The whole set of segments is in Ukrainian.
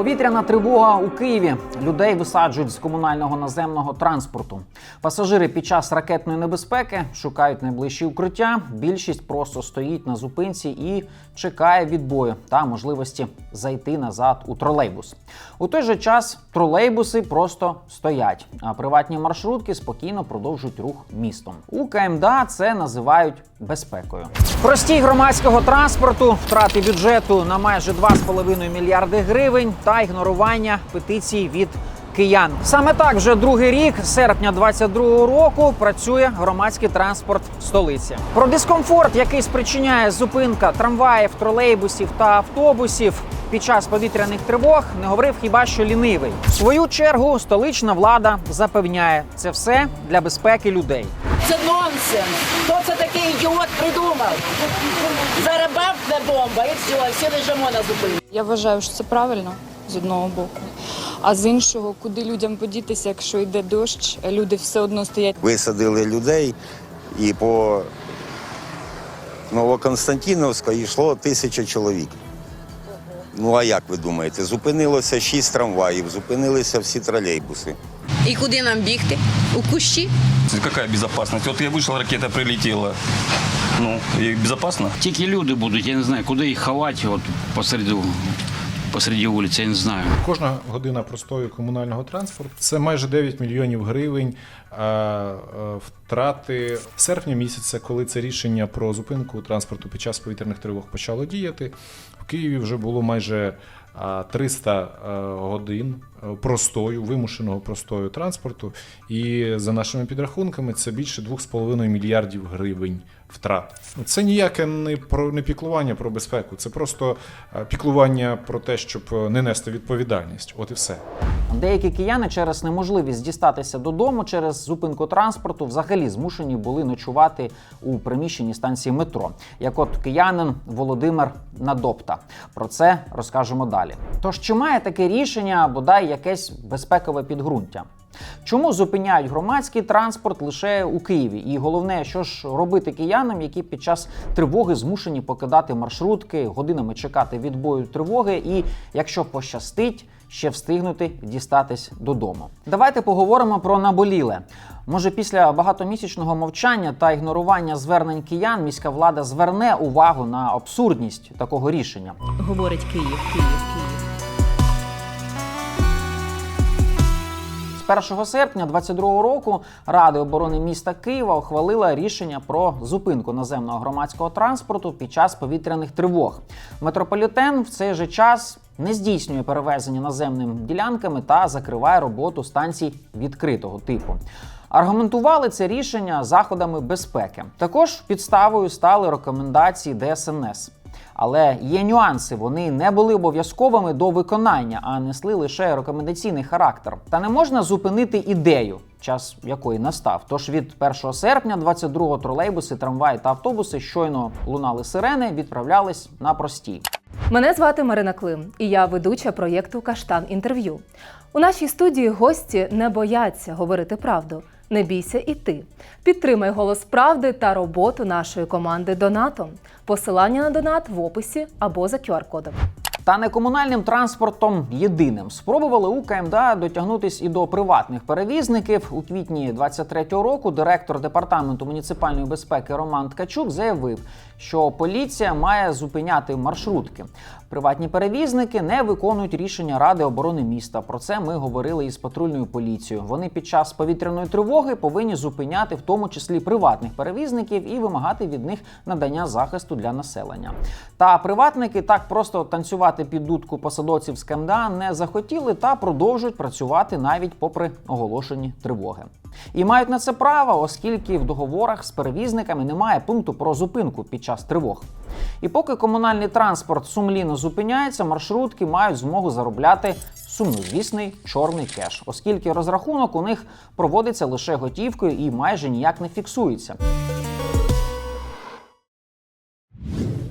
Повітряна тривога у Києві. Людей висаджують з комунального наземного транспорту. Пасажири під час ракетної небезпеки шукають найближчі укриття. Більшість просто стоїть на зупинці і чекає відбою та можливості зайти назад у тролейбус. У той же час тролейбуси просто стоять, а приватні маршрутки спокійно продовжують рух містом. У КМДА це називають безпекою. Простій громадського транспорту, втрати бюджету на майже 2,5 мільярди гривень та ігнорування петицій від киян. Саме так вже другий рік, серпня 22-го року, працює громадський транспорт столиці. Про дискомфорт, який спричиняє зупинка трамваїв, тролейбусів та автобусів. Під час повітряних тривог не говорив хіба що лінивий. В свою чергу столична влада запевняє, це все для безпеки людей. Це нонсенс. Хто це такий ідіот придумав? Зараз бабне бомба і все, всі лежимо на зупинці. Я вважаю, що це правильно з одного боку. А з іншого, куди людям подітися, якщо йде дощ, люди все одно стоять. Висадили людей і по Новоконстантіновська йшло тисяча чоловік. Ну а як ви думаєте? Зупинилося шість трамваїв, зупинилися всі тролейбуси. І куди нам бігти? У кущі? Какая безопасность? Вот я вышел, ракета прилетела. Ну, и безопасно? Тільки люди будуть, я не знаю, куди їх ховати от посеред, посеред вулиці, я не знаю. Кожна година простою комунального транспорту це майже 9 мільйонів гривень е, втрати в серпні місяця, коли це рішення про зупинку транспорту під час повітряних тривог почало діяти. В Києві вже було майже 300 е, годин е, простою, вимушеного простою транспорту. І за нашими підрахунками це більше 2,5 мільярдів гривень втрат. Це ніяке не про не піклування про безпеку, це просто е, піклування про те, щоб не нести відповідальність. От і все. Деякі кияни через неможливість дістатися додому через зупинку транспорту взагалі змушені були ночувати у приміщенні станції метро. Як от киянин Володимир Надопта. Про це розкажемо далі. Тож чи має таке рішення бодай якесь безпекове підґрунтя? Чому зупиняють громадський транспорт лише у Києві? І головне, що ж робити киянам, які під час тривоги змушені покидати маршрутки, годинами чекати відбою тривоги, і якщо пощастить, ще встигнути дістатись додому. Давайте поговоримо про наболіле. Може, після багатомісячного мовчання та ігнорування звернень киян міська влада зверне увагу на абсурдність такого рішення. Говорить Київ, Київ, Київ. З 1 серпня 2022 року Рада оборони міста Києва ухвалила рішення про зупинку наземного громадського транспорту під час повітряних тривог. Метрополітен в цей же час не здійснює перевезення наземними ділянками та закриває роботу станцій відкритого типу. Аргументували це рішення заходами безпеки. Також підставою стали рекомендації ДСНС. Але є нюанси, вони не були обов'язковими до виконання, а несли лише рекомендаційний характер. Та не можна зупинити ідею, час якої настав. Тож від 1 серпня 22-го тролейбуси, трамваї та автобуси щойно лунали сирени, відправлялись на простій. Мене звати Марина Клим, і я ведуча проєкту Каштан інтерв'ю. У нашій студії гості не бояться говорити правду. Не бійся і ти. Підтримай голос правди та роботу нашої команди Донатом. Посилання на донат в описі або за QR-кодом. Та не комунальним транспортом єдиним спробували у КМДА дотягнутись і до приватних перевізників. У квітні 23-го року директор департаменту муніципальної безпеки Роман Ткачук заявив, що поліція має зупиняти маршрутки. Приватні перевізники не виконують рішення Ради оборони міста. Про це ми говорили із патрульною поліцією. Вони під час повітряної тривоги повинні зупиняти в тому числі приватних перевізників і вимагати від них надання захисту для населення. Та приватники так просто танцювати під дудку посадовців з КМДА не захотіли та продовжують працювати навіть попри оголошені тривоги. І мають на це право, оскільки в договорах з перевізниками немає пункту про зупинку під час тривог. І поки комунальний транспорт сумлінно зупиняється, маршрутки мають змогу заробляти сумнозвісний чорний кеш, оскільки розрахунок у них проводиться лише готівкою і майже ніяк не фіксується.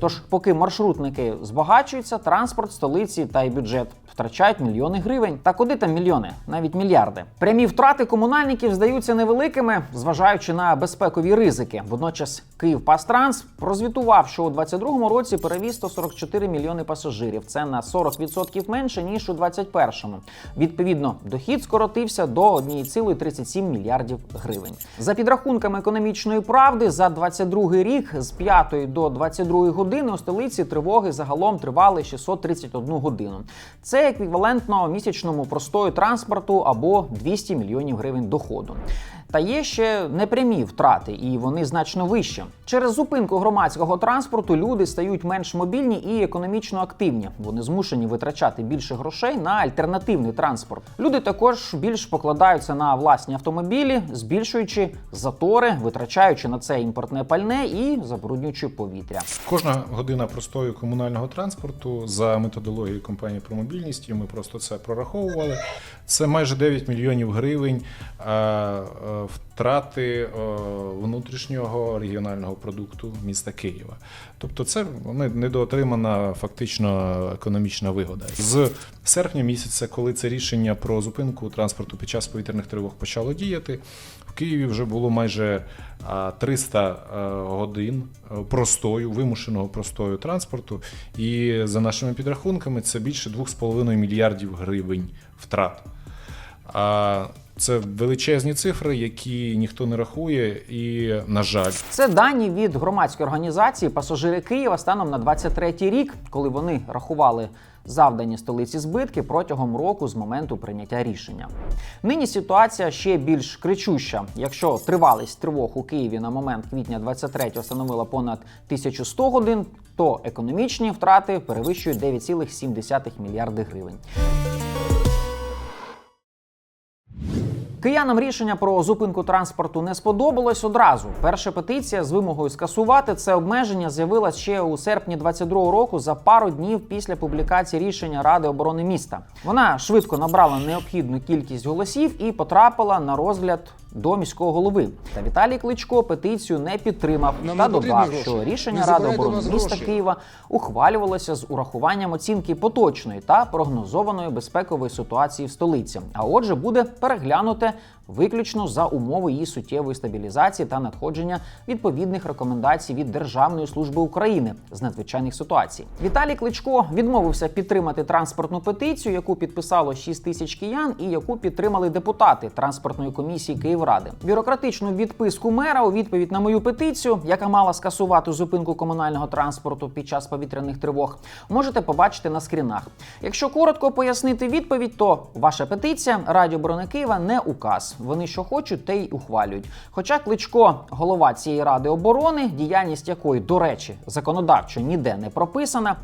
Тож, поки маршрутники збагачуються, транспорт столиці та й бюджет втрачають мільйони гривень. Та куди там мільйони? Навіть мільярди. Прямі втрати комунальників здаються невеликими, зважаючи на безпекові ризики. Водночас Київпастранс прозвітував, що у 2022 році перевіз 144 мільйони пасажирів. Це на 40% менше ніж у 2021. Відповідно, дохід скоротився до 1,37 мільярдів гривень. За підрахунками економічної правди, за 22 рік з 5 до 22 години у столиці тривоги загалом тривали 631 годину. Це еквівалентно місячному простою транспорту або 200 мільйонів гривень доходу. Та є ще непрямі втрати, і вони значно вищі. Через зупинку громадського транспорту люди стають менш мобільні і економічно активні. Вони змушені витрачати більше грошей на альтернативний транспорт. Люди також більш покладаються на власні автомобілі, збільшуючи затори, витрачаючи на це імпортне пальне і забруднюючи повітря. Кожна година простою комунального транспорту за методологією компанії про мобільність, і ми просто це прораховували. Це майже 9 мільйонів гривень е, е, втрати е, внутрішнього регіонального продукту міста Києва. Тобто, це не- недоотримана фактично економічна вигода. З серпня місяця, коли це рішення про зупинку транспорту під час повітряних тривог почало діяти, в Києві вже було майже а, 300 е, годин простою, вимушеного простою транспорту. І за нашими підрахунками, це більше 2,5 мільярдів гривень втрат. А це величезні цифри, які ніхто не рахує, і, на жаль, Це дані від громадської організації Пасажири Києва станом на 23-й рік, коли вони рахували завдані столиці збитки протягом року з моменту прийняття рішення. Нині ситуація ще більш кричуща. Якщо тривалість тривог у Києві на момент квітня 23-го становила понад 1100 годин, то економічні втрати перевищують 9,7 мільярди гривень. Киянам рішення про зупинку транспорту не сподобалось одразу. Перша петиція з вимогою скасувати це обмеження з'явилась ще у серпні 22 року за пару днів після публікації рішення Ради оборони міста. Вона швидко набрала необхідну кількість голосів і потрапила на розгляд до міського голови. Та Віталій Кличко петицію не підтримав Нам та не потрібні додав, гроші. що рішення Не Ради забирайте у оборони нас міста гроші. Києва ухвалювалося з урахуванням оцінки поточної та прогнозованої безпекової ситуації в столиці. А отже, буде переглянуте виключно за умови її суттєвої стабілізації та надходження відповідних рекомендацій від Державної служби України з надзвичайних ситуацій. Віталій Кличко відмовився підтримати транспортну петицію, яку підписало 6 тисяч киян, і яку підтримали депутати транспортної комісії Київради. Бюрократичну відписку мера у відповідь на мою петицію, яка мала скасувати зупинку комунального транспорту під час повітряних тривог, можете побачити на скрінах. Якщо коротко пояснити відповідь, то ваша петиція Радіо оборони Києва не указ. Вони що хочуть, те й ухвалюють. Хоча Кличко, голова цієї ради оборони, діяльність якої, до речі, законодавчо ніде не прописана.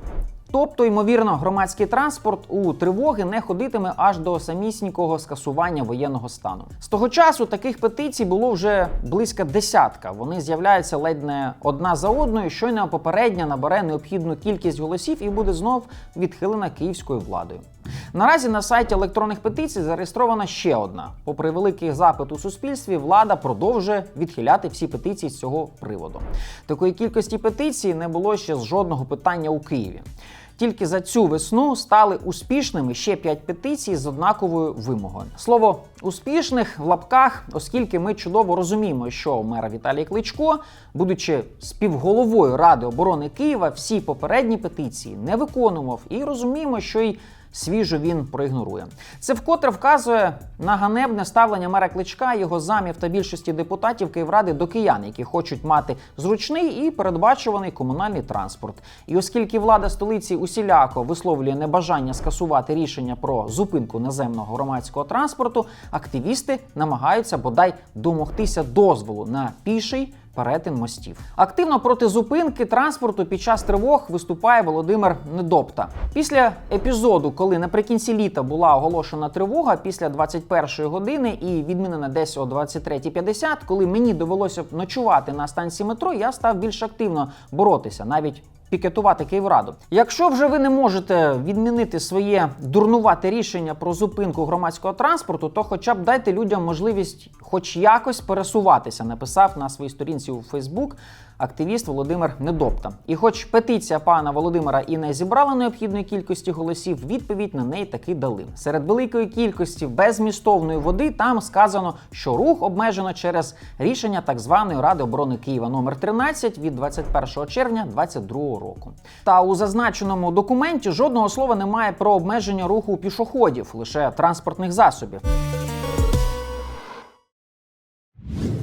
Тобто, ймовірно, громадський транспорт у тривоги не ходитиме аж до самісінького скасування воєнного стану. З того часу таких петицій було вже близько десятка. Вони з'являються ледь не одна за одною. Щойно попередня набере необхідну кількість голосів і буде знов відхилена київською владою. Наразі на сайті електронних петицій зареєстрована ще одна. Попри великий запит у суспільстві, влада продовжує відхиляти всі петиції з цього приводу. Такої кількості петицій не було ще з жодного питання у Києві. Тільки за цю весну стали успішними ще п'ять петицій з однаковою вимогою. Слово успішних в лапках, оскільки ми чудово розуміємо, що мера Віталій Кличко, будучи співголовою Ради оборони Києва, всі попередні петиції не виконував і розуміємо, що й свіжу він проігнорує. Це вкотре вказує на ганебне ставлення мера Кличка, його замів та більшості депутатів Київради до киян, які хочуть мати зручний і передбачуваний комунальний транспорт. І оскільки влада столиці усіляко висловлює небажання скасувати рішення про зупинку наземного громадського транспорту, активісти намагаються бодай домогтися дозволу на піший перетин мостів. Активно проти зупинки транспорту під час тривог виступає Володимир Недопта. Після епізоду, коли наприкінці літа була оголошена тривога після 21-ї години і відмінена десь о 23.50, коли мені довелося ночувати на станції метро, я став більш активно боротися, навіть пікетувати Київраду. Якщо вже ви не можете відмінити своє дурнувате рішення про зупинку громадського транспорту, то хоча б дайте людям можливість хоч якось пересуватися, написав на своїй сторінці у Фейсбук активіст Володимир Недопта. І хоч петиція пана Володимира і не зібрала необхідної кількості голосів, відповідь на неї таки дали. Серед великої кількості безмістовної води там сказано, що рух обмежено через рішення так званої Ради оборони Києва номер 13 від 21 червня 2022 року. Та у зазначеному документі жодного слова немає про обмеження руху пішоходів, лише транспортних засобів.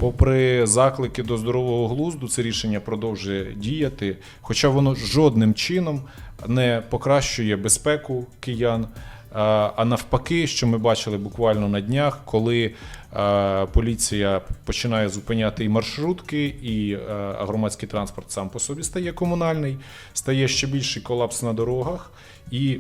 Попри заклики до здорового глузду, це рішення продовжує діяти, хоча воно жодним чином не покращує безпеку киян. А навпаки, що ми бачили буквально на днях, коли е, поліція починає зупиняти і маршрутки, і е, громадський транспорт сам по собі стає комунальний, стає ще більший колапс на дорогах. І,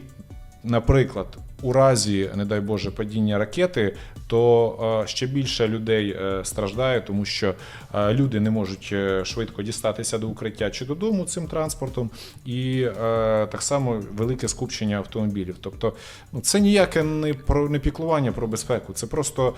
наприклад, у разі, не дай Боже, падіння ракети, то е, ще більше людей е, страждає, тому що е, люди не можуть швидко дістатися до укриття чи додому цим транспортом, і так само велике скупчення автомобілів. Тобто, ну це ніяке не про не піклування про безпеку, це просто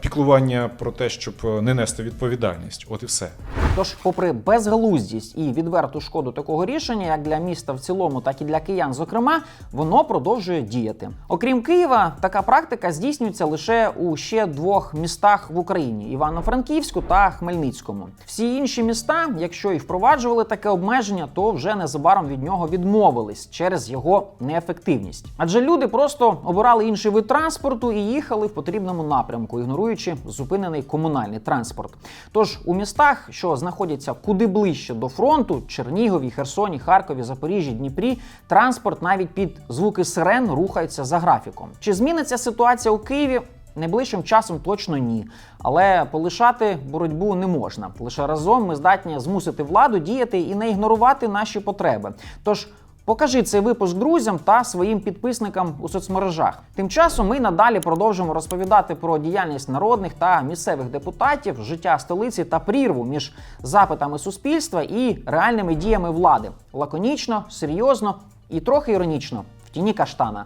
піклування про те, щоб не нести відповідальність. От і все. Тож, попри безглуздість і відверту шкоду такого рішення, як для міста в цілому, так і для киян, зокрема, воно продовжує діяти. Окрім Києва, така практика здійснюється лише ще двох містах в Україні: Івано-Франківську та Хмельницькому. Всі інші міста, якщо і впроваджували таке обмеження, то вже незабаром від нього відмовились через його неефективність. Адже люди просто обирали інший вид транспорту і їхали в потрібному напрямку, ігноруючи зупинений комунальний транспорт. Тож у містах, що знаходяться куди ближче до фронту Чернігові, Херсоні, Харкові, Запоріжжі, Дніпрі, транспорт навіть під звуки сирен рухається за графіком. Чи зміниться ситуація у Києві? Найближчим часом точно ні. Але полишати боротьбу не можна. Лише разом ми здатні змусити владу діяти і не ігнорувати наші потреби. Тож Покажи цей випуск друзям та своїм підписникам у соцмережах. Тим часом ми надалі продовжимо розповідати про діяльність народних та місцевих депутатів, життя столиці та прірву між запитами суспільства і реальними діями влади. Лаконічно, серйозно і трохи іронічно в тіні каштана.